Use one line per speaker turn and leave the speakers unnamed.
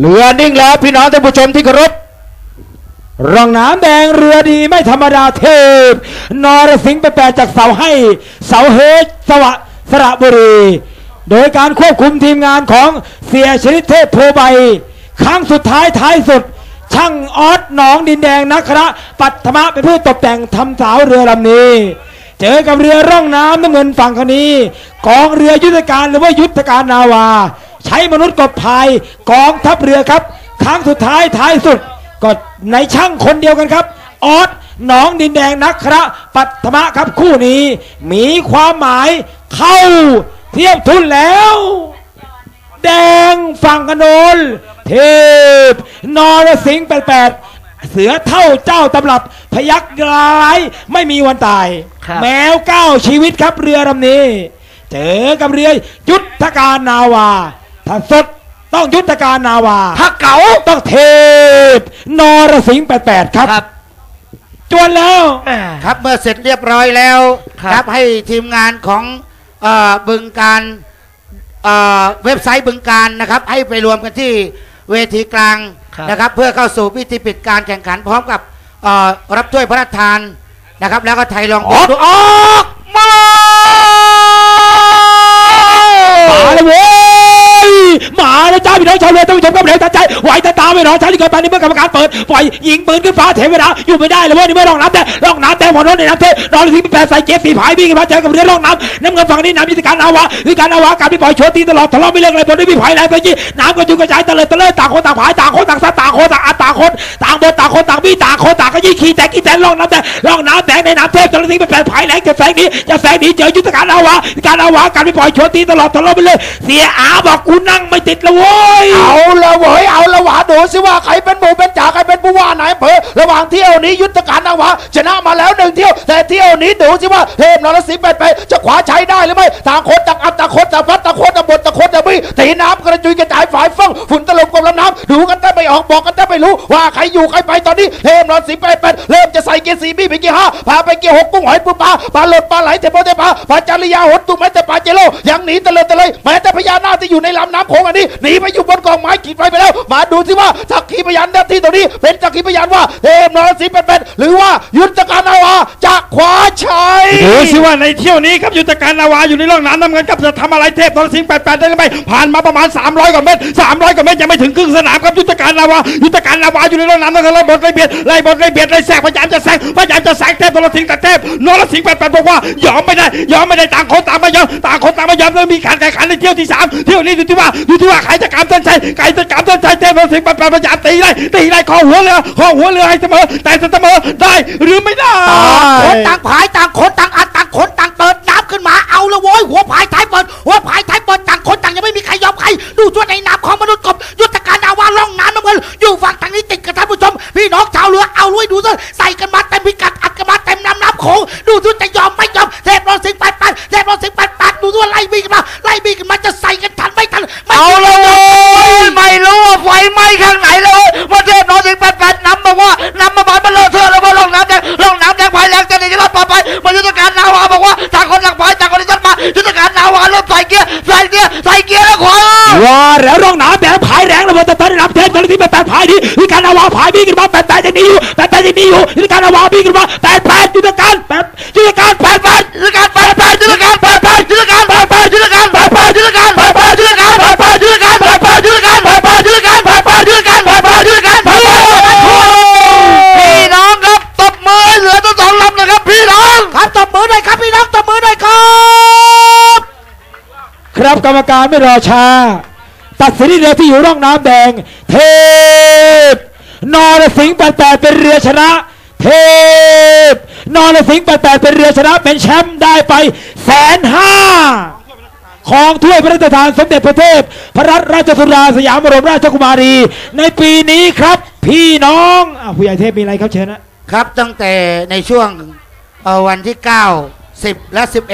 เรือนิ่งแล้วพี่น้องท่านผู้ชมที่เคารพร่องน้ำแดงเรือดีไม่ธรรมดาเทพ นรสิงห์ไปแปลจากเสาให้ เสาเฮดสวะสระบุรี โดยการควบคุมทีมงานของเสียชนิดเทพโพใบ ครั้งสุดท้ายท้ายสุด ช่างออสหนองดินแดงนักคณะปัทมะเป็นผู้ตกแต่งทำสาวเรือลำนี้ เจอกับเรือร่องน้ำน้ำเงินฝั่งคนนี้กองเรือยุทธการหรือว่ายุทธการนาวา ใช้มนุษย์กบพายกองทัพเรือครับ ครั้งสุดท้ายท้ายสุดก็ในช่างคนเดียวกันครับ ออสหนองดินแดงนักคระปัทมะครับคู่นี้ มีความหมายเข้า เทียบทุนแล้ว แดงฝั่งกนนเทพนรสิงห์แปดแปดเสือเท่าเจ้าตำรับพยักร้ายไม่มีวันตาย
ครับ
แมวเก้าชีวิตครับเรือลำนี้ เจอกับเรือยุทธการนาวา ถ้าสดต้องยุทธการนาวา
ถ้าเก๋า
ต้องเทพนรสิงห์แปดแปดครับ
ครับ
จวนแล้ว
ครับเมื่อเสร็จเรียบร้อยแล้ว
ครับ
ครับให้ทีมงานของเออบึงการเอ่อเว็บไซต์บึงการนะครับ ให้ไปรวมกันที่เวทีกลาง
ครับ
นะครับ เพื่อเข้าสู่พิธีปิดการแข่งขันพร้อมกับเอ่อรับถ้วยพระราชทานนะครับ แล้วก็ไทยรอง
ออก
ออกมา
มาเลยเว้ยมา เลยจ้าพี่น้องชาวเท่านผู้ชมครับเร็วตัดใจไหวตาตาไม่รอช้าที่เกินไปในเมื่อกรรมการเปิดปล่อยยิงปืนขึ้นฟ้าเทวดาอยู่ไม่ได้เลยเว้ยนี่เมื่อร่องน้ำแต่ร่องน้ำแต่หมดรถในน้ำเทนอนทิ้งแปดใส่เกียร์สีผายวิ่งมาเจอกับเรือร่องน้ำน้ำเงินฝั่งนี้น้ำยุทธการอาวะยุทธการอาวะการที่ปล่อยโชตีตลอดทะเลาะไม่เลิกเลยบนด้วยพี่ผายแรงตะกี้น้ำก็จุกกระจายตะเลยตะเลยต่างคนต่างผายต่างคนต่างซาต่างคนต่างอัดต่างคนต่างบนต่างคนต่างวิ่ต่างคนต่างก็ยี่ขี่แตกขี่แตกร่องน้ำแต่ร่องน้ำแตกในน้ำเทพตะเลยทิ้งแปดผายแรงจะแสงนี้จะแสงนี้เจอยุทธการอาวะการอาวะการที่ปล่อยชว์ตีตลอดทะเลาะไปเลยเสียอาบอกกูนั่งไม่ติดละโว้ย
เอาละเว้ยเอาละหวาดูสิว่าใครเป็นหมูเป็นจ่าใครเป็นผู้ว่าไหนเภอระหว่างเที่ยวนี้ยุทธการนาวาชนะมาแล้วหนึ่งเที่ยวแต่เที่ยวนี้ดูสิว่าเทพนรสิงห์เป็นไปจะขวาใชัยได้หรือไม่ต่างคนต่างอับต่างคนต่างพั ออกบอกกันแต่ไม่รู้ ว่าใครอยู่ใครไปตอนนี้เทพนรสิงห์เป็นเป็นเริ่มจะใส่เกียร์สี่บี้ไปเกียร์ห้าพาไปเกียร์หกกุ้งหอยปูปลาปลาหลดปลาไหลเทปโปเทปลาปลาจาริยาหดตุ้มแม้แต่ปลาเจโลยังหนีตะเลยตะเลยแม้แต่พญานาคที่อยู่ในลำน้ำโขงอันนี้หนีไปอยู่บนกองไม้ขีดไฟไปแล้ว มาดูสิว่าสักขีพยานหน้าที่ตรงนี้ เป็นสักขีพยานว่าเทพนรสิงห์เป็นเป็นหรือว่ายุทธการนาวาจะคว้าชัย
ดูสิว่าในเที่ยวนี้ครับยุทธการนาวาอยู่ในร่องน้ำน้ำเงินครับจะทำอะไรเทพนรสิงห์แปดแปดได้หรือไม่ผ่านมาประมาณ300กว่าเมตร300กว่าเมตรยังไม่ถึงครึ่งสนามครับยุทธการนาวายุทธการนาวาอยู่ในร่องน้ำน้ำเงินไล่บทไล่เบียดไล่บทไล่เบียดไล่แซงพยายามจะแซงพยายามจะแซงเทพนรสิงห์แต่เทพนรสิงห์แปดแปดบอกว่ายอมไม่ได้ยอมไม่ได้ต่างคนต่างไม่ยอมต่างคนต่างไม่ยอมแล้วมีการแข่งขันในเที่ยวที่สามเที่ยวนี้ดูที่ว่าดูที่ว่าใครจะกำต้นชัยใครจะกำต้นชัยเทพนรสิงห์แปดแปดพยายามตีไล่ตีไล่คอหัวเรือคอหัวเรือให้เสมอแต่จะเสมอได้หรือไม่ได้
คนต่างผายต่างคนต่างอัดต่างคนต่างเปิดน้ำขึ้นมาเอาละโว้ยหัวผายท้ายเปิดหัวผายท้ายเปิดต่างคน บอกว่าต่าง
คนต่างพายต่างคนต่ชัดมายุทธการนาวาเริ่มใส่เกียร์ใส่เกียร์ใส่เกียร์แล้วขวา
ว้าแล้วร่องน้ำแดงผายแรงระเบิดตะเตนน้ำเทพตอนที่แปดแปดผายดียุทธการนาวาผายบีกันมาแปดแปดยังหนีอยู่แปดแปดยังหนีอยู่ยุทธการนาวาบีกันมาแปดแปดยุทธการแปด
ครับ
กรรมการไม่รอช้า ตัดสินเรือที่อยู่ร่องน้ำแดง เทพ นรสิงห์แปดแปดเป็นเรือชนะ เทพ นรสิงห์แปดแปดเป็นเรือชนะ เป็นแชมป์ได้ไปแสนห้าของถ้วยพระราชทานสมเด็จพระเทพ พระรัตนราชสุดาสยามบรมราชกุมารี ในปีนี้ครับ พี่น้องอผู้ใหญ่เทพมีอะไรครับเชิญนะ
ครับตั้งแต่ในช่วงวันที่ 9 10 และ 11